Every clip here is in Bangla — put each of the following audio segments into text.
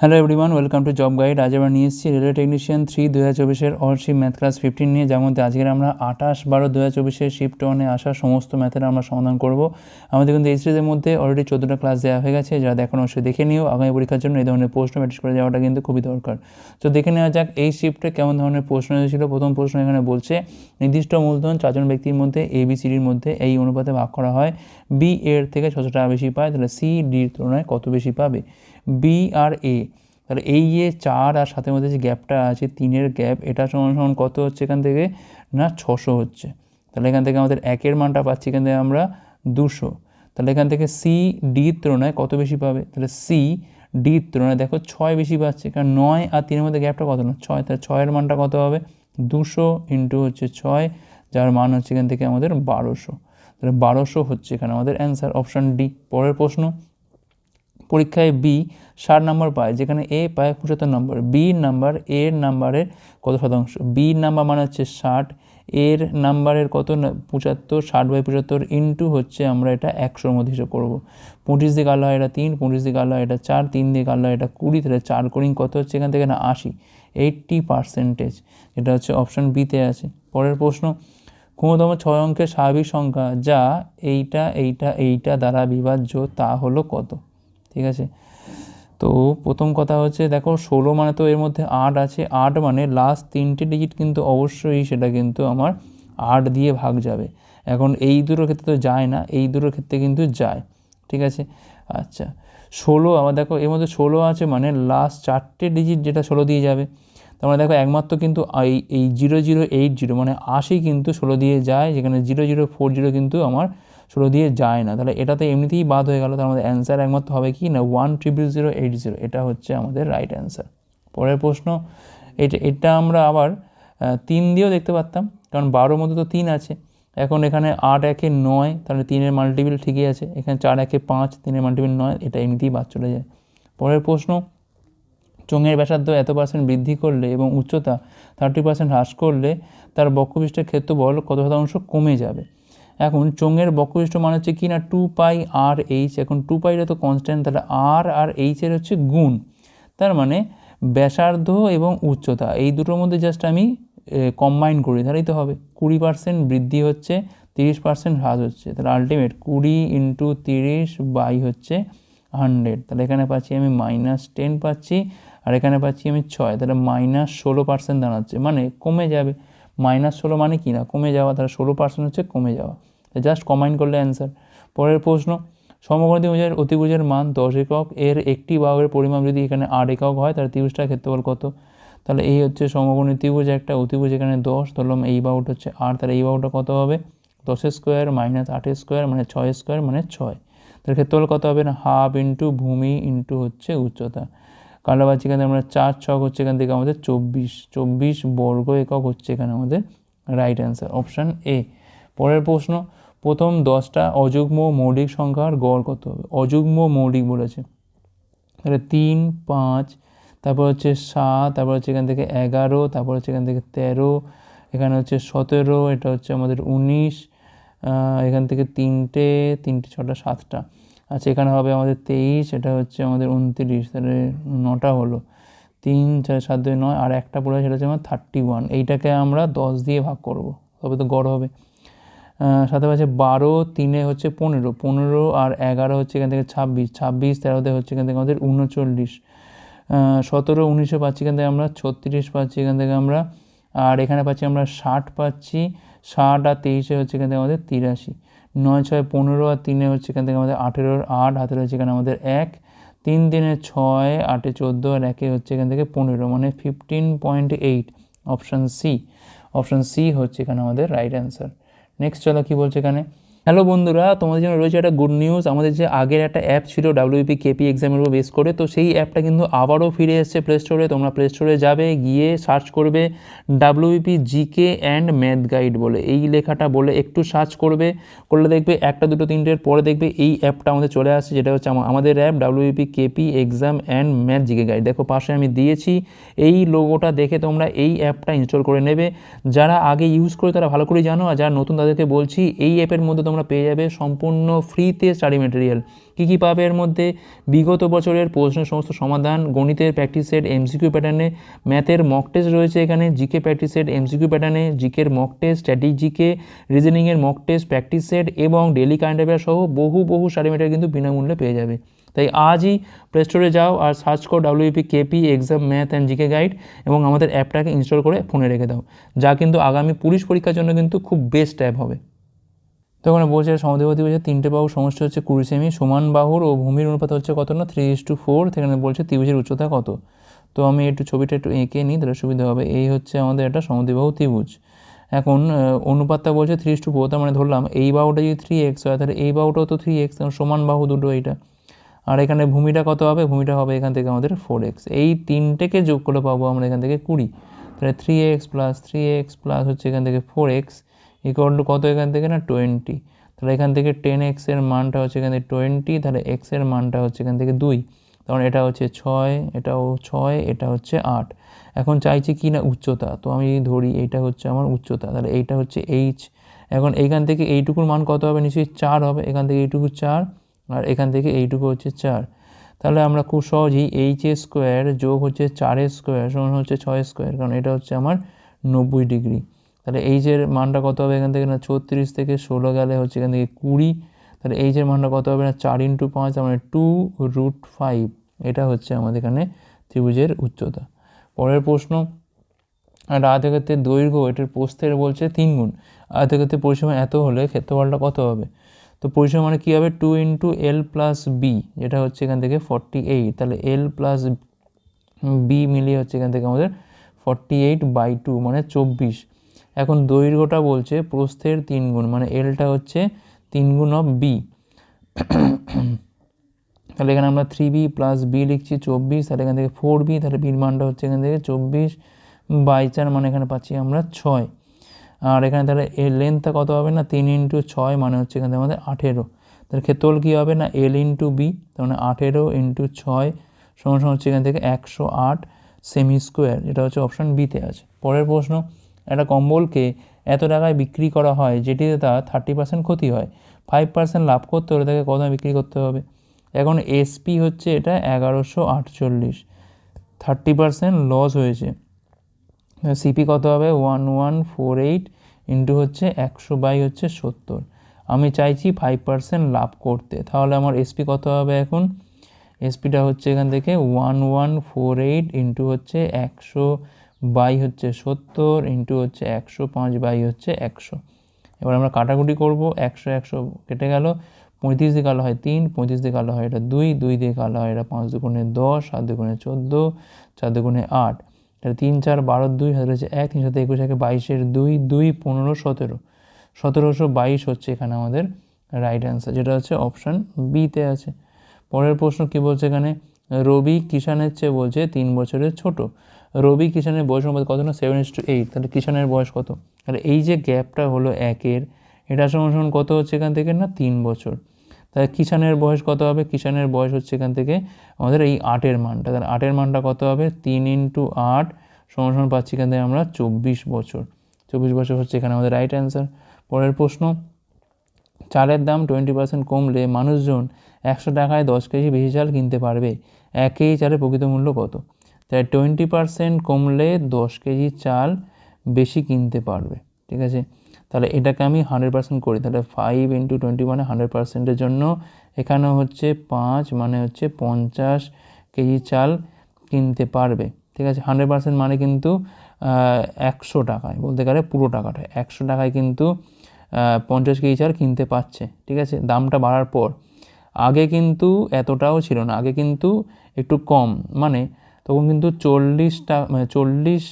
Hello everyone welcome to job guide আজ আমরা নিয়ে এসেছি রেলওয়ে টেকনিশিয়ান থ্রি দু হাজার চব্বিশের অর্শিপ ম্যাথ ক্লাস ফিফটিন নিয়ে, যার মধ্যে আজকের আমরা আঠাশ বারো দু হাজার চব্বিশের শিফট ওয়ানে আসা সমস্ত ম্যাথের আমরা সমাধান করব। আমাদের কিন্তু এই সিরিজের মধ্যে অলরেডি চোদ্দোটা ক্লাস দেওয়া হয়ে গেছে, যারা দেখুন অবশ্যই দেখে নিও। আগামী পরীক্ষার জন্য এই ধরনের প্রশ্ন ম্যাটিস করে যাওয়াটা কিন্তু খুবই দরকার। তো দেখে নেওয়া যাক এই শিফটে কেমন ধরনের প্রশ্ন এসেছিল প্রথম প্রশ্ন এখানে বলছে, নির্দিষ্ট মূলধন চারজন ব্যক্তির মধ্যে এ বি সিডির মধ্যে এই অনুপাতে ভাগ করা হয়। বি এর থেকে ছশো টাকা বেশি পায়, তাহলে সি ডির তুলনায় কত বেশি পাবে? B R A. তাহলে এই যে চার আর সাথের মধ্যে যে গ্যাপটা আছে, তিনের গ্যাপ, এটা সমান সমান কত হচ্ছে এখান থেকে? না, ছশো হচ্ছে। তাহলে এখান থেকে আমাদের একের মানটা পাচ্ছি এখান থেকে আমরা দুশো। তাহলে এখান থেকে সি ডির তুলনায় কত বেশি পাবে? তাহলে সি ডির তুলনায় দেখো ছয় বেশি পাচ্ছে, কারণ নয় আর তিনের মধ্যে গ্যাপটা কত না? ছয়, তাহলে ছয়ের মানটা কত হবে? দুশো ইন্টু হচ্ছে ছয়, যার মান হচ্ছে এখান থেকে আমাদের বারোশো। তাহলে বারোশো হচ্ছে এখানে আমাদের অ্যান্সার অপশান ডি। পরের প্রশ্ন পরীক্ষায় বি ষাট নম্বর পায়, যেখানে এ পায় পঁচাত্তর নম্বর। বি নাম্বার এর নাম্বারের কত শতাংশ? বি নাম্বার মানে হচ্ছে ষাট এর নাম্বারের কত পঁচাত্তর, ষাট বাই পঁচাত্তর ইন্টু হচ্ছে আমরা এটা একশোর মধ্যে হিসেব করব। পঁচিশ দিকে আলো হয় এটা তিন, পঁচিশ দিকে আলো হয় এটা চার, তিন দিকে আলো হয় এটা কুড়ি, তাহলে চার করিং কত হচ্ছে এখান থেকে না আশি? এইটটি পার্সেন্টেজ এটা হচ্ছে অপশান বিতে আছে। পরের প্রশ্ন ক্ষমতম ছয় অঙ্কের স্বাভাবিক সংখ্যা যা এইটা এইটা এইটা দ্বারা বিভাজ্য তা হলো কত? ঠিক আছে? তো প্রথম কথা হচ্ছে, দেখো ষোলো মানে তো এর মধ্যে আট আছে। আট মানে লাস্ট তিনটে ডিজিট কিন্তু অবশ্যই সেটা কিন্তু আমার আট দিয়ে ভাগ যাবে। এখন এই দুটোর ক্ষেত্রে তো যায় না, এই দুটোর ক্ষেত্রে কিন্তু যায়। ঠিক আছে? আচ্ছা ষোলো আবার দেখো, এর মধ্যে ষোলো আছে মানে লাস্ট চারটে ডিজিট যেটা ষোলো দিয়ে যাবে। তার মানে দেখো একমাত্র কিন্তু এই এই জিরো জিরো এইট জিরো মানে আশি কিন্তু ষোলো দিয়ে যায়, যেখানে জিরো জিরো ফোর জিরো কিন্তু আমার ষোলো দিয়ে যায় না। তাহলে এটাতে এমনিতেই বাদ হয়ে গেল। তার আমাদের অ্যান্সার একমাত্র হবে কি না? One triple zero eight zero এটা হচ্ছে আমাদের রাইট অ্যান্সার পরের প্রশ্ন এটা এটা আমরা আবার তিন দিয়েও দেখতে পারতাম, কারণ বারোর মধ্যে তো তিন আছে। এখন এখানে আট একে নয়, তাহলে তিনের মাল্টিপিল ঠিকই আছে। এখানে চার একে পাঁচ, তিনের মাল্টিপিল নয়, এটা এমনিতেই বাদ চলে যায়। পরের প্রশ্ন, চোঙের ব্যাসার্ধ এত পার্সেন্ট বৃদ্ধি করলে এবং উচ্চতা থার্টি পার্সেন্ট হ্রাস করলে তার বক্ষপৃষ্ঠের ক্ষেত্রবল কত শতাংশ কমে যাবে? এখন চোঙের বক্ষপৃষ্ঠ মানে হচ্ছে কি না? টু পাই আর এইচ এখন টু পাইটা তো কনস্ট্যান্ট তাহলে আর আর এইচের হচ্ছে গুণ। তার মানে ব্যাসার্ধ এবং উচ্চতা, এই দুটোর মধ্যে জাস্ট আমি কম্বাইন করি, তাহলেই তো হবে। কুড়ি পার্সেন্ট বৃদ্ধি হচ্ছে, তিরিশ পার্সেন্ট হ্রাস হচ্ছে। তাহলে আলটিমেট কুড়ি ইন্টু তিরিশ বাই হচ্ছে হান্ড্রেড তাহলে এখানে পাচ্ছি আমি মাইনাস টেন পাচ্ছি, আর এখানে পাচ্ছি আমি ছয়। তাহলে মাইনাস ষোলো পার্সেন্ট দাঁড়াচ্ছে। মানে কমে যাবে। মাইনাস ষোলো মানে কি না? কমে যাওয়া, তাহলে ষোলো পার্সেন্ট হচ্ছে কমে যাওয়া। জাস্ট কম্বাইন করলে অ্যান্সার পরের প্রশ্ন সমগণিত অনুযায়ী অতিভুজের মান দশ একক, এর একটি বাহুর পরিমাপ যদি এখানে আট একক হয়, তাহলে ত্রিভুজটার ক্ষেত্রফল কত? তাহলে এই হচ্ছে সমগণী ত্রিভুজ, একটা অতিভুজ এখানে দশ, ধরলাম এই বাহুটা হচ্ছে আট, তাহলে এই বাহুটা কত হবে? দশের স্কোয়ার মাইনাস আটের স্কোয়ার মানে ছয় স্কোয়ার মানে ছয়। তাহলে ক্ষেত্রফল কত হবে না? হাফ ইন্টু ভূমি ইন্টু হচ্ছে উচ্চতা। কালাবাজ এখানে আমরা চার ছক হচ্ছে এখান থেকে আমাদের চব্বিশ চব্বিশ বর্গ একক হচ্ছে এখানে আমাদের রাইট অ্যান্সার অপশান এ পরের প্রশ্ন, প্রথম দশটা অযুগ্ম মৌলিক সংখ্যার গড় কত হবে? অযুগ্ম মৌলিক বলেছে। তাহলে তিন, পাঁচ, তারপর হচ্ছে সাত, তারপর হচ্ছে এখান থেকে এগারো, তারপর হচ্ছে এখান থেকে তেরো, এখানে হচ্ছে সতেরো, এটা হচ্ছে আমাদের উনিশ এখান থেকে তিনটে তিনটে ছটা, সাতটা। আচ্ছা এখানে হবে আমাদের তেইশ, এটা হচ্ছে আমাদের উনত্রিশ, তাহলে নটা হলো। তিন, চার, সাত, দুই, নয়, আর একটা পড়ে সেটা হচ্ছে আমার থার্টি ওয়ান এইটাকে আমরা দশ দিয়ে ভাগ করব, তবে তো গড় হবে। সাথে পাচ্ছে বারো, তিনে হচ্ছে পনেরো পনেরো আর এগারো হচ্ছে এখান থেকে ছাব্বিশ ছাব্বিশ, তেরোতে হচ্ছে এখান থেকে আমাদের উনচল্লিশ। সতেরো, উনিশে পাচ্ছি এখান থেকে আমরা ছত্রিশ পাচ্ছি এখান থেকে আমরা, আর এখানে পাচ্ছি আমরা ষাট পাচ্ছি, ষাট আর তেইশে হচ্ছে এখান থেকে আমাদের তিরাশি। নয়, ছয়, পনেরো আর তিনে হচ্ছে এখান থেকে আমাদের আঠেরোর আট হাতে রয়েছে এখানে আমাদের এক। তিন দিনে ছয়, আটে চোদ্দ আর একে হচ্ছে এখান থেকে পনেরো মানে fifteen point eight option C option C হচ্ছে এখানে আমাদের রাইট অ্যান্সার নেক্সট চলো কী বলছে এখানে? হ্যালো বন্ধুরা, তোমাদের জন্য রয়েছে একটা গুড নিউজ আমাদের যে আগের একটা অ্যাপ ছিল ডাব্লিউপি কেপি এক্সামের উপর বেস করে, তো সেই অ্যাপটা কিন্তু আবারও ফিরে এসছে প্লে স্টোরে তোমরা প্লে স্টোরে যাবে, গিয়ে সার্চ করবে WP GK and math guide বলে। এই লেখাটা বলে একটু সার্চ করবে, করলে দেখবে একটা, দুটো, তিনটের পরে দেখবে এই অ্যাপটা আমাদের চলে আসছে, যেটা হচ্ছে আমাদের app WP KP exam and math GK guide দেখো পাশে আমি দিয়েছি, এই লোগোটা দেখে তোমরা এই অ্যাপটা ইনস্টল করে নেবে। যারা আগে ইউজ করে, তারা ভালো করে জানো। আর যারা নতুন, তাদেরকে বলছি, এই অ্যাপের মধ্যে তোমরা পেয়ে যাবে সম্পূর্ণ ফ্রিতে স্টাডি মেটেরিয়াল কী কী পাবে এর মধ্যে? বিগত বছরের প্রশ্নের সমস্ত সমাধান, গণিতের প্র্যাকটিস সেট এমসিকিউ প্যাটার্নে ম্যাথের মক টেস্ট রয়েছে এখানে জিকে প্র্যাকটিস সেট এমসিকিউ প্যাটার্নে জিকের মক টেস্ট স্ট্যাটিক জিকে রিজনিংয়ের মক টেস্ট প্র্যাকটিস সেট এবং ডেলি কারেন্ট অ্যাফেয়ার সহ বহু বহু স্টাডি ম্যাটার কিন্তু বিনামূল্যে পেয়ে যাবে। তাই আজই প্লে স্টোরে যাও আর সার্চ করো WP KP exam math and GK guide এবং আমাদের অ্যাপটাকে ইনস্টল করে ফোনে রেখে দাও। যা কিন্তু আগামী পুলিশ পরীক্ষার জন্য কিন্তু খুব বেস্ট অ্যাপ হবে। তো ওখানে বলছে সমদ্বিপতি বলছে, তিনটে বাহু সমস্যা হচ্ছে কুড়ি সেমি, সমান বাহুর ও ভূমির অনুপাত হচ্ছে কত না? থ্রি ইস টু ফোর সেখানে বলছে ত্রিভুজের উচ্চতা কত? তো আমি একটু ছবিটা একটু এঁকে নিই, তাহলে সুবিধা হবে। এই হচ্ছে আমাদের একটা সমদ্বিবাহু ত্রিভুজ। এখন অনুপাতটা বলছে থ্রি টু ফোর তার মানে ধরলাম এই বাহুটা যদি থ্রি এক্স হয়, তাহলে এই বাহুটাও তো থ্রি এক্স সমান বাহু দুটো এইটা। আর এখানে ভূমিটা কত হবে? ভূমিটা হবে এখান থেকে আমাদের ফোর এক্স এই তিনটেকে যোগ করে পাবো আমরা এখান থেকে কুড়ি। তাহলে three x plus three x plus হচ্ছে এখান থেকে ফোর এক্স ইকুয়াল টু কত এখান থেকে না? টোয়েন্টি তাহলে এখান থেকে টেন এক্সের মানটা হচ্ছে এখান থেকে টোয়েন্টি তাহলে এক্সের মানটা হচ্ছে এখান থেকে দুই। তখন এটা হচ্ছে ছয়, এটাও ছয়, এটা হচ্ছে আট। এখন চাইছি কি না? উচ্চতা। তো আমি যদি ধরি, এইটা হচ্ছে আমার উচ্চতা। তাহলে এইটা হচ্ছে এইচ এখন এইখান থেকে এইটুকুর মান কত হবে? নিশ্চয়ই চার হবে। এখান থেকে এইটুকু চার, আর এখান থেকে এইটুকু হচ্ছে চার। তাহলে আমরা খুব সহজেই এইচ এ স্কোয়ার যোগ হচ্ছে চারের স্কোয়ার সমান হচ্ছে ছয় স্কোয়ার কারণ এটা হচ্ছে আমার নব্বই ডিগ্রি। তাহলে এইচের মানটা কত হবে এখান থেকে? না ছত্রিশ থেকে ষোলো গেলে হচ্ছে এখান থেকে কুড়ি। তাহলে এইচের মানটা কত হবে? না, চার ইন্টু পাঁচ মানে টু রুট ফাইভ এটা হচ্ছে আমাদের এখানে ত্রিভুজের উচ্চতা। পরের প্রশ্ন আয়তক্ষেত্রের দৈর্ঘ্য, এটার প্রস্থের বলছে তিন গুণ। আয়তক্ষেত্রের পরিসীমা এত হলে ক্ষেত্রফলটা কত হবে? তো পরিসীমা মানে কী হবে? Two into L plus B যেটা হচ্ছে এখান থেকে ফর্টি এইট তাহলে এল প্লাস বি মিলিয়ে হচ্ছে এখান থেকে আমাদের ফর্টি এইট বাই টু মানে চব্বিশ। এখন দৈর্ঘ্যটা বলছে প্রস্থের তিন গুণ মানে এলটা হচ্ছে তিন গুণ অফ বি তাহলে এখানে আমরা থ্রি বি প্লাস বি লিখছি চব্বিশ, তাহলে এখান থেকে ফোর বি তাহলে বির মানটা হচ্ছে এখান থেকে চব্বিশ বাই চার মানে এখানে পাচ্ছি আমরা ছয়। আর এখানে তাহলে এর লেন্থটা কত হবে না? তিন ইন্টু ছয় মানে হচ্ছে এখান থেকে আমাদের আঠেরো। তাহলে ক্ষেত্রফল কী হবে না? এল ইন্টু বি তার মানে আঠেরো ইন্টু ছয় সমান হচ্ছে এখান থেকে একশো আট সেমি স্কোয়ার যেটা হচ্ছে অপশান বিতে আছে। পরের প্রশ্ন একটা কম্বলকে এত টাকায় বিক্রি করা হয়, যেটিতে তার থার্টি পার্সেন্ট ক্ষতি হয়। ফাইভ পার্সেন্ট লাভ করতে হলে তাকে কত বিক্রি করতে হবে? এখন এসপি হচ্ছে এটা এগারোশো আটচল্লিশ। থার্টি পার্সেন্ট লস হয়েছে। সিপি কত হবে? One one four eight into হচ্ছে একশো বাই হচ্ছে সত্তর। আমি চাইছি ফাইভ পার্সেন্ট লাভ করতে। তাহলে আমার এসপি কত হবে এখন? এসপিটা হচ্ছে এখান থেকে one one four eight into হচ্ছে একশো বাই হচ্ছে সত্তর ইন্টু হচ্ছে একশো, পাঁচ বাই হচ্ছে একশো। এবার আমরা কাটাকুটি করব, একশো একশো কেটে গেল, পঁয়ত্রিশ দিয়ে কালো হয় তিন, পঁয়ত্রিশ দিয়ে কালো হয় এটা দুই দুই দিয়ে কালো হয় এটা পাঁচ দুগুণে দশ, সাত দুগুণে চোদ্দ, চার দুগুণে আট। এটা তিন, চার, বারো, দুই হাজার হচ্ছে এক, তিন সাথে একুশ, একে বাইশের দুই দুই, পনেরো, সতেরো। সতেরোশো বাইশ হচ্ছে এখানে আমাদের রাইট অ্যান্সার যেটা হচ্ছে অপশান বিতে আছে। পরের প্রশ্ন কী বলছে এখানে? রবি কিষানের চেয়ে বলছে তিন বছরের ছোট। রবি কিষানের বয়স অনুপাত কত না? সেভেন ইস টু এইট তাহলে কিষানের বয়স কত? তাহলে এই যে গ্যাপটা হলো একের, এটা সমান সমান কত হচ্ছে এখান থেকে না? তিন বছর। তাহলে কিষানের বয়স কত হবে? কিষানের বয়স হচ্ছে এখান থেকে আমাদের এই আটের মানটা। তাহলে আটের মানটা কত হবে? তিন ইন্টু আট সমান পাচ্ছি এখান থেকে আমরা চব্বিশ বছর। চব্বিশ বছর হচ্ছে এখানে আমাদের রাইট অ্যান্সার পরের প্রশ্ন, চালের দাম টোয়েন্টি পার্সেন্ট কমলে মানুষজন একশো টাকায় দশ কেজি বেশি চাল কিনতে পারবে? এক কেজি চালের প্রকৃত মূল্য কত? তাই টোয়েন্টি পার্সেন্ট কমলে দশ কেজি চাল বেশি কিনতে পারবে, ঠিক আছে? তাহলে এটাকে আমি হান্ড্রেড পার্সেন্ট করি, তাহলে ফাইভ ইন্টু টোয়েন্টি মানে হান্ড্রেড পার্সেন্টের জন্য এখানে হচ্ছে পাঁচ মানে হচ্ছে পঞ্চাশ কেজি চাল কিনতে পারবে, ঠিক আছে? হান্ড্রেড পার্সেন্ট মানে কিন্তু একশো টাকায়, বলতে গেলে পুরো টাকাটা, একশো টাকায় কিন্তু পঞ্চাশ কেজি চাল কিনতে পারছে, ঠিক আছে? দামটা বাড়ার পর। আগে কিন্তু এতটাও ছিল না, আগে কিন্তু একটু কম মানে তখন কিন্তু চল্লিশটা মানে চল্লিশ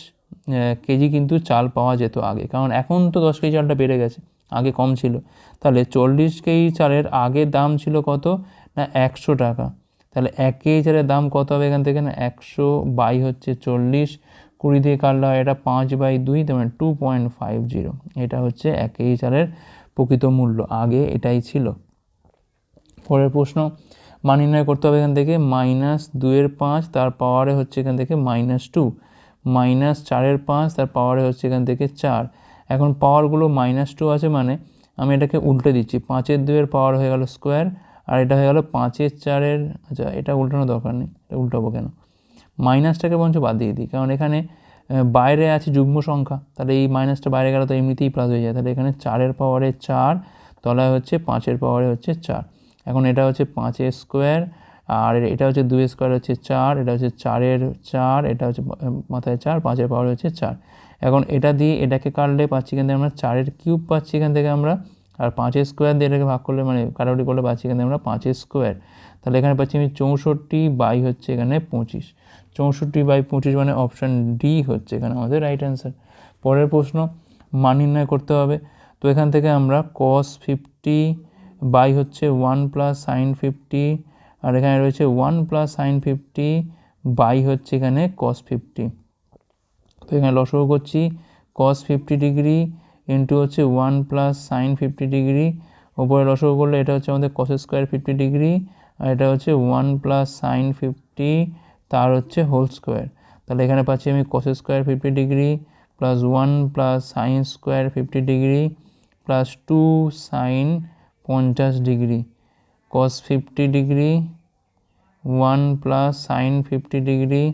কেজি কিন্তু চাল পাওয়া যেত আগে। কারণ এখন তো দশ কেজি চালটা বেড়ে গেছে, আগে কম ছিল। তাহলে চল্লিশ কেজি চালের আগে দাম ছিল কত? না, একশো টাকা। তাহলে এক কেজি চালের দাম কত হবে এখান থেকে? না, একশো বাই হচ্ছে চল্লিশ, কুড়ি দিয়ে কাটলে হয় এটা পাঁচ বাই দুই, তার মানে টু পয়েন্ট ফাইভ জিরো এটা হচ্ছে এক কেজি চালের প্রকৃত মূল্য, আগে এটাই ছিল। পরের প্রশ্ন মান নির্ণয় করতে হবে এখান থেকে, মাইনাস দুইয়ের পাঁচ, তার পাওয়ারে হচ্ছে এখান থেকে মাইনাস টু মাইনাস চারের পাঁচ, তার পাওয়ারে হচ্ছে এখান থেকে চার। এখন পাওয়ারগুলো মাইনাস টু আছে মানে আমি এটাকে উল্টে দিচ্ছি, পাঁচের দুইয়ের পাওয়ার হয়ে গেল স্কোয়ার আর এটা হয়ে গেল পাঁচের চারের আচ্ছা এটা উল্টানো দরকার নেই, এটা উল্টাবো কেন? মাইনাসটাকে বরঞ্চ বাদ দিয়ে দিই, কারণ এখানে বাইরে আছে যুগ্ম সংখ্যা, তাহলে এই মাইনাসটা বাইরে গেলে তো এমনিতেই প্লাস হয়ে যায়, তাহলে এখানে চারের পাওয়ারে চার, তলায় হচ্ছে পাঁচের পাওয়ারে হচ্ছে চার। এখন এটা হচ্ছে পাঁচের স্কোয়ার, আর এটা হচ্ছে দুই স্কোয়ার হচ্ছে চার, এটা হচ্ছে চারের চার, এটা হচ্ছে মাথায় চার পাঁচের পাওয়ার হচ্ছে চার। এখন এটা দিয়ে এটাকে কাটলে পাচ্ছি থেকে আমরা চারের কিউব পাচ্ছি এখান থেকে আমরা, আর পাঁচের স্কোয়ার দিয়ে এটাকে ভাগ করলে মানে কাটাকুটি করলে পাচ্ছি এখানে আমরা পাঁচের স্কোয়ার। তাহলে এখানে পাচ্ছি আমি চৌষট্টি বাই হচ্ছে এখানে পঁচিশ। চৌষট্টি বাই পঁচিশ মানে অপশান ডি হচ্ছে এখানে আমাদের রাইট অ্যান্সার পরের প্রশ্ন, মান নির্ণয় করতে হবে। তো এখান থেকে আমরা কস ফিফটি বাই হচ্ছে ওয়ান প্লাস সাইন ফিফটি, আর এখানে রয়েছে one plus sine fifty by হচ্ছে এখানে কস ফিফটি। তো এখানে লসগু করছি কস ফিফটি ডিগ্রি ইন্টু হচ্ছে one plus sine fifty degree. ওপরে লসগু করলে এটা হচ্ছে আমাদের কস স্কোয়ার ফিফটি ডিগ্রি, আর এটা হচ্ছে ওয়ান প্লাস সাইন ফিফটি তার হচ্ছে হোল স্কোয়ার। তাহলে এখানে পাচ্ছি আমি cos square fifty degree plus one plus sine square fifty degree plus two sine পঞ্চাশ degree. Cos fifty degree one plus sine fifty degree.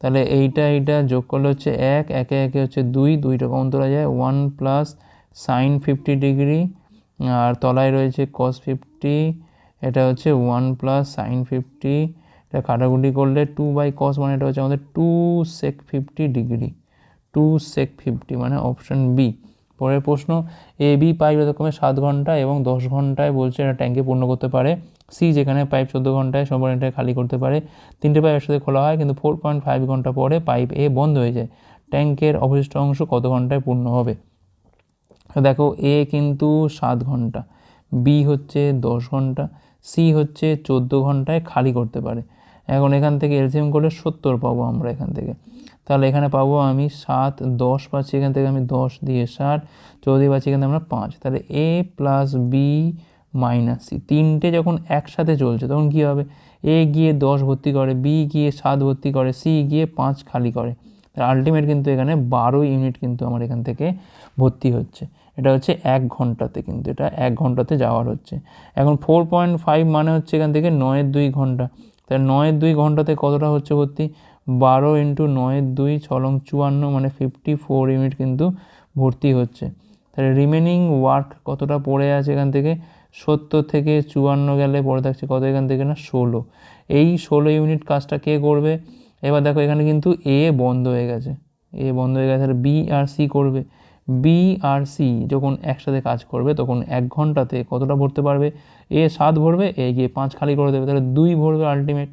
তাহলে এইটা এইটা যোগ করলে হচ্ছে এক, একে একে হচ্ছে দুই, দুইটা কমন তোলা যায় one plus sine fifty degree. আর তলায় রয়েছে কস ফিফটি এটা হচ্ছে ওয়ান প্লাস সাইন ফিফটি এটা কাটাকুটি করলে টু বাই কস মানে এটা হচ্ছে আমাদের two sec fifty degree. Two sec fifty মানে অপশন বি পরের প্রশ্ন এ বি পাইপ যথাক্রমে সাত ঘণ্টা এবং দশ ঘন্টায় বলছে এটা ট্যাঙ্কে পূর্ণ করতে পারে। সি যেখানে পাইপ চোদ্দ ঘন্টায় সম্পূর্ণ এটা খালি করতে পারে। তিনটে পাইপ একসাথে খোলা হয় কিন্তু ফোর পয়েন্ট ফাইভ ঘণ্টা পরে পাইপ এ বন্ধ হয়ে যায়। ট্যাঙ্কের অবশিষ্ট অংশ কত ঘন্টায় পূর্ণ হবে? দেখো এ কিন্তু সাত ঘণ্টা বি হচ্ছে দশ ঘণ্টা সি হচ্ছে চোদ্দ ঘন্টায় খালি করতে পারে। এখন এখান থেকে এলসিএম করলে সত্তর পাবো আমরা এখান থেকে। তাহলে এখানে পাবো আমি সাত, দশ পাচ্ছি এখান থেকে আমি দশ দিয়ে ষাট, চৌদ্দ পাচ্ছি এখান থেকে আমরা পাঁচ। তাহলে A plus B minus C. তিনটে যখন একসাথে চলছে, তখন কী হবে? এ গিয়ে দশ ভর্তি করে, বি গিয়ে সাত ভর্তি করে, সি গিয়ে পাঁচ খালি করে। তার আলটিমেট কিন্তু এখানে বারো ইউনিট কিন্তু আমার এখান থেকে ভর্তি হচ্ছে। এটা হচ্ছে এক ঘন্টাতে কিন্তু, এটা এক ঘন্টাতে যাওয়ার হচ্ছে। এখন ফোর পয়েন্ট ফাইভ মানে হচ্ছে এখান থেকে নয়ের দুই ঘণ্টা। তাহলে নয়ের দুই ঘন্টাতে কতটা হচ্ছে ভর্তি? বারো ইন্টু নয়ের দুই ছলং চুয়ান্ন মানে ফিফটি ফোর ইউনিট কিন্তু ভর্তি হচ্ছে। তাহলে রিমেনিং ওয়ার্ক কতটা পড়ে আছে এখান থেকে? সত্তর থেকে চুয়ান্ন গেলে পড়ে থাকছে কত এখান থেকে না? ষোলো। এই ষোলো ইউনিট কাজটা কে করবে? এবার দেখো এখানে কিন্তু এ বন্ধ হয়ে গেছে। এ বন্ধ হয়ে গেছে, তাহলে বি আর সি করবে। বি আর সি যখন একসাথে কাজ করবে, তখন এক ঘন্টাতে কতটা ভরতে পারবে? এ সাত ভরবে এ গিয়ে পাঁচ খালি করে দেবে, তাহলে দুই ভরবে আলটিমেট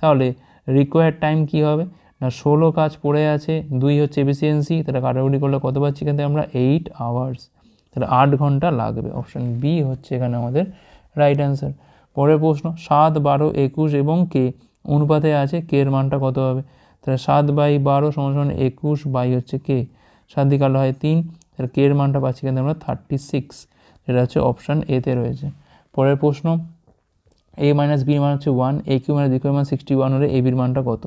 তাহলে রিকোয়ার্ড টাইম কী হবে? না, ষোলো কাজ পড়ে আছে, দুই হচ্ছে এফিসিয়েন্সি তাহলে কাটাকুটি করলে কত পাচ্ছি এখান থেকে আমরা? এইট আওয়ার্স তাহলে আট ঘণ্টা লাগবে। অপশান বি হচ্ছে এখানে আমাদের রাইট অ্যান্সার পরের প্রশ্ন, সাত, বারো, একুশ এবং কে অনুপাতে আছে কে এর মানটা কত হবে? তাহলে সাত বাই বারো সমান একুশ বাই হচ্ছে কে সাত দিকে আলো হয় তিন, তাহলে কে এর মানটা পাচ্ছি কিন্তু আমরা থার্টি সিক্স এটা হচ্ছে অপশান এতে রয়েছে। পরের প্রশ্ন এ মাইনাস বির মান হচ্ছে one A cube minus B cube মান সিক্সটি ওয়ান হলে এ বির মানটা কত?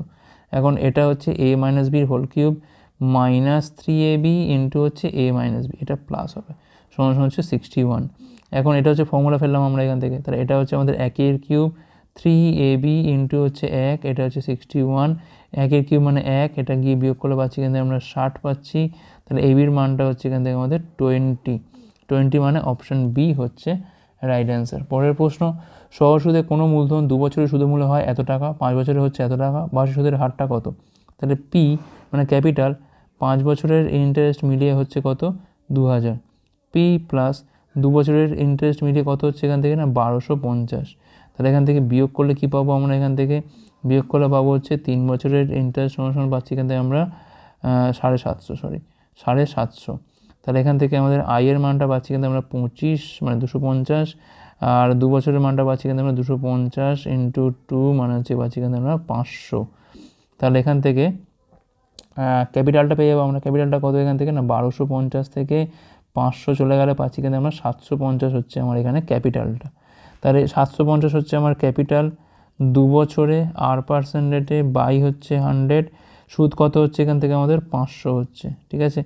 এখন এটা হচ্ছে এ মাইনাস বির whole cube minus three A B into হচ্ছে এ মাইনাস বি এটা প্লাস হবে। সমান সমান হচ্ছে সিক্সটি ওয়ান এখন এটা হচ্ছে ফর্মুলা ফেললাম আমরা এখান থেকে। তাহলে এটা হচ্ছে আমাদের একের cube three A B into হচ্ছে এক, এটা হচ্ছে সিক্সটি ওয়ান একের কিউব মানে এক, এটা গিয়ে বিয়োগ করলে পাচ্ছি এখান থেকে আমরা ষাট পাচ্ছি। তাহলে এ বির মানটা হচ্ছে এখান থেকে আমাদের টোয়েন্টি টোয়েন্টি মানে অপশান বি হচ্ছে রাইট অ্যান্সার পরের প্রশ্ন সহজ সুদে কোনো মূলধন দু বছরের সুদের মূল্য হয় এত টাকা, পাঁচ বছরে হচ্ছে এত টাকা বার্ষিক সুদের হারটা কত? তাহলে পি মানে ক্যাপিটাল পাঁচ বছরের ইন্টারেস্ট মিলিয়ে হচ্ছে কত? দু হাজার পি প্লাস দু বছরের ইন্টারেস্ট মিলিয়ে কত হচ্ছে এখান থেকে না? বারোশো পঞ্চাশ। তাহলে এখান থেকে বিয়োগ করলে কী পাবো আমরা এখান থেকে? বিয়োগ করলে পাবো হচ্ছে তিন বছরের ইন্টারেস্ট সমান পাচ্ছি এখান থেকে আমরা সাড়ে সাতশো সরি সাড়ে সাতশো। তাহলে এখান থেকে আমাদের আয়ের মানটা পাচ্ছি কিন্তু আমরা পঁচিশ মানে দুশো পঞ্চাশ। আর দু বছরের মানটা পাচ্ছি কিন্তু আমরা দুশো পঞ্চাশ ইন্টু টু মানে হচ্ছে পাচ্ছি কিন্তু আমরা পাঁচশো। তাহলে এখান থেকে ক্যাপিটালটা পেয়ে যাব আমরা। ক্যাপিটালটা কত এখান থেকে? না, বারোশো পঞ্চাশ থেকে পাঁচশো চলে গেলে পাচ্ছি কিন্তু আমরা সাতশো পঞ্চাশ হচ্ছে আমার এখানে ক্যাপিটালটা তাহলে সাতশো পঞ্চাশ হচ্ছে আমার ক্যাপিটাল দু বছরে আর পার্সেন্ট রেটে বাই হচ্ছে হান্ড্রেড সুদ কত হচ্ছে এখান থেকে আমাদের পাঁচশো হচ্ছে, ঠিক আছে?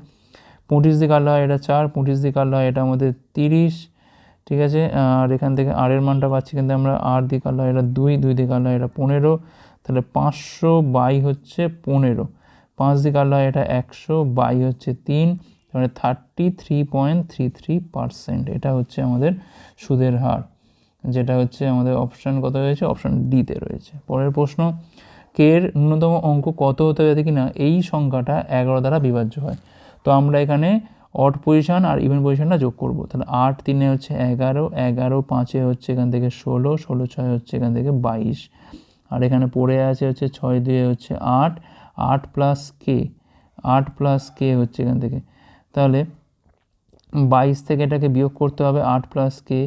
পঁচিশ দিয়ে কাটলে হয় এটা চার, পঁচিশ দিয়ে কাটলে হয় এটা আমাদের তিরিশ ঠিক আছে? আর এখান থেকে আর এর মানটা পাচ্ছি কিন্তু আমরা আর দিয়ে কাটলাম এটা দুই দুই দিয়ে কাটলাম এটা পনেরো। তাহলে পাঁচশো বাই হচ্ছে পনেরো। পাঁচ দিয়ে কাটলাম এটা একশো বাই হচ্ছে তিন। মানে thirty three point three three percent এটা হচ্ছে আমাদের সুদের হার। যেটা হচ্ছে আমাদের অপশান কত রয়েছে? অপশান ডিতে রয়েছে। পরের প্রশ্ন কে এর ন্যূনতম অঙ্ক কত হতে হবে কি না? এই সংখ্যাটা এগারো দ্বারা বিভাজ্য হয়। তো আমরা এখানে অড পজিশন আর ইভেন পজিশনটা যোগ করব। তাহলে আট তিনে হচ্ছে এগারো এগারো পাঁচে হচ্ছে এখান থেকে ষোলো ষোলো ছয় হচ্ছে এখান থেকে বাইশ। আর এখানে পড়ে আছে হচ্ছে ছয় দুয়ে হচ্ছে আট আট প্লাস কে আট প্লাস কে হচ্ছে এখান থেকে। তাহলে বাইশ থেকে এটাকে বিয়োগ করতে হবে আট প্লাস কে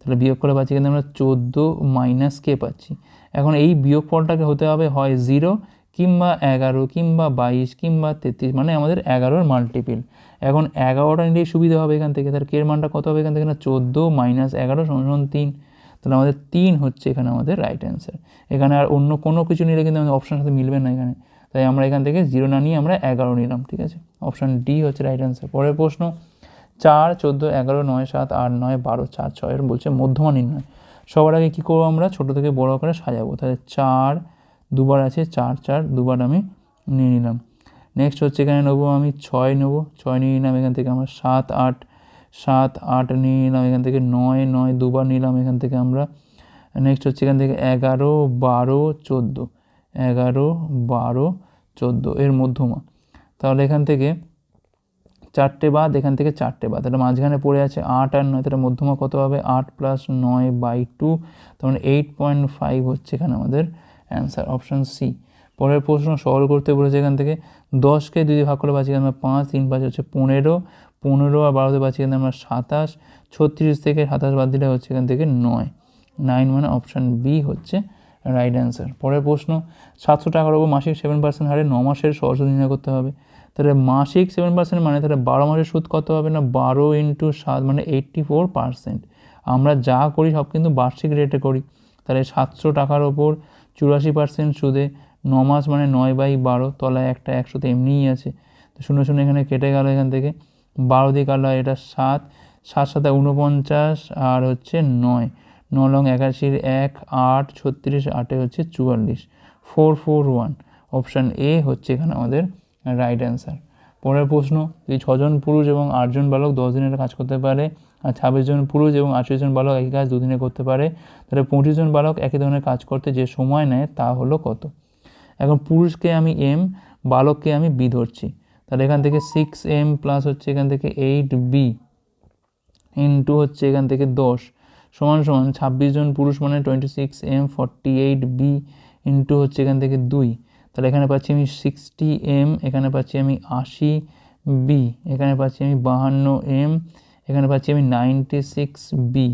তাহলে বিয়োগ করে পাচ্ছি কিন্তু আমরা চোদ্দ মাইনাস কে পাচ্ছি। এখন এই বিয়োগফলটাকে হতে হবে হয় জিরো কিংবা এগারো কিংবা বাইশ কিংবা তেত্রিশ মানে আমাদের এগারোর মাল্টিপিল এখন এগারোটা নিলেই সুবিধা হবে এখান থেকে। তার কের মানটা কত হবে এখান থেকে? না, চোদ্দ মাইনাস এগারো সমান তিন। তাহলে আমাদের তিন হচ্ছে এখানে আমাদের রাইট অ্যান্সার এখানে আর অন্য কোনো কিছু নিলে কিন্তু আমাদের অপশানের সাথে মিলবে না এখানে। তাই আমরা এখান থেকে জিরো না নিয়ে আমরা এগারো নিলাম, ঠিক আছে? অপশান ডি হচ্ছে রাইট অ্যান্সার পরের প্রশ্ন, চার, চোদ্দ, এগারো, নয়, সাত, আট, নয়, বারো, চার ছয়ের বলছে মধ্যমা নির্ণয়। সবার আগে কী করব আমরা? ছোটো থেকে বড় আকারে সাজাবো। তাহলে চার দুবার আছে, চার চার, দুবার আমি নিয়ে নিলাম। নেক্সট হচ্ছে এখানে নেব আমি ছয় নেব, ছয় নিয়ে নিলাম এখান থেকে আমরা সাত, আট সাত, আট নিয়ে নিলাম এখান থেকে নয় নয়, দুবার নিলাম এখান থেকে আমরা। নেক্সট হচ্ছে এখান থেকে এগারো, বারো, চোদ্দ, এগারো, বারো, চোদ্দ এর মধ্যমা। তাহলে এখান থেকে চারটে বাদ, এখান থেকে চারটে বাদ। তাহলে মাঝখানে পড়ে আছে আট আর নয়, তাহলে মধ্যমা কত হবে? আট প্লাস নয় বাই টু তখন এইট পয়েন্ট ফাইভ হচ্ছে এখানে আমাদের অ্যান্সার, অপশান সি। পরের প্রশ্ন সরল করতে বলেছে এখান থেকে দশকে দুই ভাগ করে পাচ্ছি আমরা পাঁচ, তিন পাঁচ হচ্ছে পনেরো পনেরো আর বারোতে পাচ্ছি এখানে আমরা সাতাশ, ছত্রিশ থেকে সাতাশ বাদ দিলে হচ্ছে এখান থেকে নয়। নাইন মানে অপশান বি হচ্ছে রাইট অ্যান্সার পরের প্রশ্ন, সাতশো টাকার ওপর মাসিক সেভেন পার্সেন্ট হারে ন মাসের সহজ নির্ণয় করতে হবে। তাহলে মাসিক সেভেন পার্সেন্ট মানে তাহলে বারো মাসের সুদ কত হবে না? বারো ইন্টু সাত মানে এইট্টি ফোর পার্সেন্ট আমরা যা করি সব কিন্তু বার্ষিক রেটে করি। তাহলে সাতশো টাকার ওপর চুরাশি পার্সেন্ট সুদে ন মাস মানে নয় বাই বারো, তলায় একটা একশোতে এমনিই আছে। তো শূন্য শূন্য এখানে কেটে গেল এখান থেকে। বারো দিয়ে কাটলো এটা সাত সাত সাথে উনপঞ্চাশ আর হচ্ছে নয়। ন লং একাশির এক, আট, ছত্রিশ, আটে হচ্ছে চুয়াল্লিশ। Four four, one. Option A হচ্ছে এখানে আমাদের রাইট অ্যান্সার। পরের প্রশ্ন, এই ছজন পুরুষ এবং আটজন বালক দশ দিনের কাজ করতে পারে আর ছাব্বিশ জন পুরুষ এবং আঠাশ জন বালক একই কাজ দুদিনে করতে পারে, তাহলে পঁচিশ জন বালক একই ধরনের কাজ করতে যে সময় নেয় তা হলো কত? এখন পুরুষকে আমি এম বালককে আমি বি ধরছি। তাহলে এখান থেকে সিক্স এম প্লাস হচ্ছে এখান থেকে এইট বি ইন্টু হচ্ছে এখান থেকে দশ। সমান সমান ছাব্বিশ জন পুরুষ মানে twenty six M forty eight B into হচ্ছে এখান থেকে দুই। তাহলে এখানে পাচ্ছি আমি সিক্সটি এম এখানে পাচ্ছি আমি আশি বি এখানে পাচ্ছি আমি বাহান্ন এম এখানে পাচ্ছি আমি নাইনটি সিক্স বি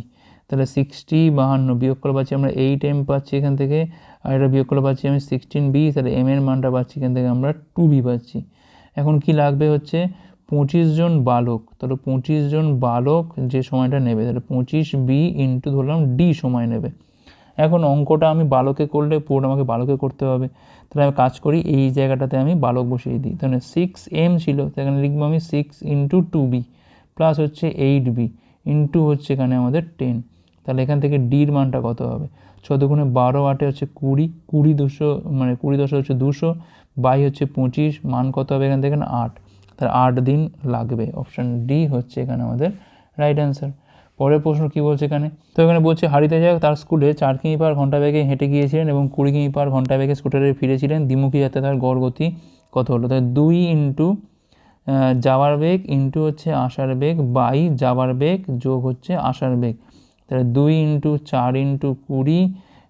তাহলে সিক্সটি বাহান্ন বিয়োগ করে পাচ্ছি আমরা এইট এম পাচ্ছি এখান থেকে, আর এটা বিয়োগ করে পাচ্ছি আমি সিক্সটিন বি তাহলে এম এর মানটা পাচ্ছি এখান থেকে আমরা টু বি পাচ্ছি। এখন কি লাগবে হচ্ছে? পঁচিশ জন বালক, তাহলে পঁচিশ জন বালক যে সময়টা নেবে, তাহলে পঁচিশ বি ইন্টু ধরলাম ডি সময় নেবে। এখন অঙ্কটা আমি বালকে করলে পুরোটা আমাকে বালকে করতে হবে। তাহলে আমি কাজ করি, এই জায়গাটাতে আমি বালক বসিয়ে দিই। তাহলে সিক্স এম ছিল সেখানে লিখব আমি six into two B plus হচ্ছে এইট বি ইন্টু হচ্ছে এখানে আমাদের টেন। তাহলে এখান থেকে ডির মানটা কত হবে? চোদ্দ বারো আটে হচ্ছে কুড়ি কুড়ি দুশো মানে কুড়ি দশে হচ্ছে দুশো, বাই হচ্ছে পঁচিশ, মান কত হবে এখান থেকে? আট। তার আট দিন লাগবে। অপশান ডি হচ্ছে এখানে আমাদের রাইট অ্যান্সার। পরের প্রশ্ন কী বলছে এখানে? তো এখানে বলছে, হারিতে যাক, তার স্কুলে চার কিমি পার ঘণ্টা বেগে হেঁটে গিয়েছিলেন এবং কুড়ি কিমি পার ঘণ্টা বেগে স্কুটারে ফিরেছিলেন। দ্বিমুখী যাতে তার গড় গতি কত হলো? তাহলে দুই ইন্টু যাওয়ার বেগ ইন্টু হচ্ছে আসার বেগ বাই যাওয়ার বেগ যোগ হচ্ছে আসার বেগ। তাহলে দুই ইন্টু চার ইন্টু কুড়ি,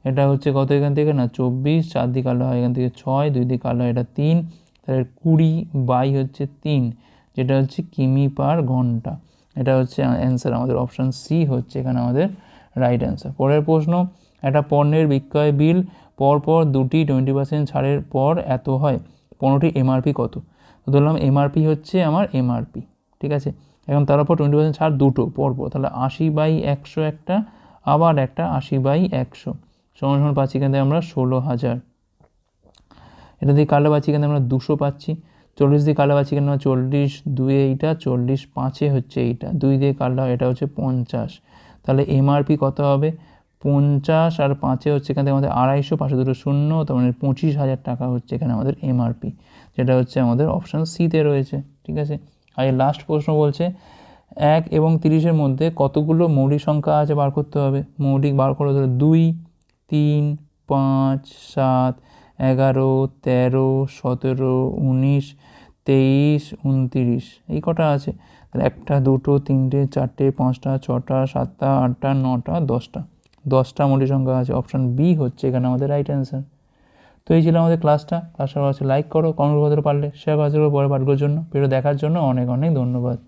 এটা হচ্ছে কত এখান থেকে? না, চব্বিশ, চার দিক আলো হয় এখান থেকে ছয়, দুই দিক আলো হয় এটা তিন। তাহলে কুড়ি বাই হচ্ছে তিন, যেটা হচ্ছে কিমি পার ঘণ্টা। এটা হচ্ছে অ্যান্সার আমাদের অপশান সি হচ্ছে এখানে আমাদের রাইট অ্যান্সার পরের প্রশ্ন, একটা পণ্যের বিক্রয় বিল পরপর দুটি টোয়েন্টি পার্সেন্ট ছাড়ের পর এত হয় পণ্যটি এমআরপি কত? ধরলাম এমআরপি হচ্ছে আমার এমআরপি ঠিক আছে? এখন তার উপর টোয়েন্টি পার্সেন্ট ছাড় দুটো পরপর তাহলে আশি বাই একশো একটা, আবার একটা আশি বাই একশো, সমান সমান পাচ্ছি এখান আমরা ষোলো হাজার। এটা দিয়ে কালো পাচ্ছি এখানে আমরা দুশো পাচ্ছি, চল্লিশ দিয়ে কালো পাচ্ছি কেন চল্লিশ দুই এইটা, চল্লিশ, পাঁচে হচ্ছে এইটা, দুই দিয়ে কালো এটা হচ্ছে পঞ্চাশ। তাহলে এমআরপি কত হবে? পঞ্চাশ আর পাঁচে হচ্ছে এখান থেকে আমাদের আড়াইশো, পাঁচশো দুটো শূন্য, তার মানে পঁচিশ হাজার টাকা হচ্ছে এখানে আমাদের এমআরপি যেটা হচ্ছে আমাদের অপশান সিতে রয়েছে, ঠিক আছে? আর লাস্ট প্রশ্ন বলছে, এক এবং তিরিশের মধ্যে কতগুলো মৌলিক সংখ্যা আছে বার করতে হবে? মৌলিক বার করে ধরো দুই, তিন, পাঁচ, সাত, এগারো, তেরো, সতেরো, উনিশ, তেইশ, উনতিরিশ, এই কটা আছে। একটা, দুটো, তিনটে, চারটে, পাঁচটা, ছটা, সাতটা, আটটা, নটা, দশটা। দশটা মৌলিক সংখ্যা আছে অপশান বি হচ্ছে এখানে আমাদের রাইট অ্যান্সার তো এই ছিল আমাদের ক্লাসটা ক্লাসটা হচ্ছে লাইক করো কমেন্ট করতে পারলে শেয়ার করার পরে পাঠগুলোর জন্য ভিডিও দেখার জন্য অনেক অনেক ধন্যবাদ।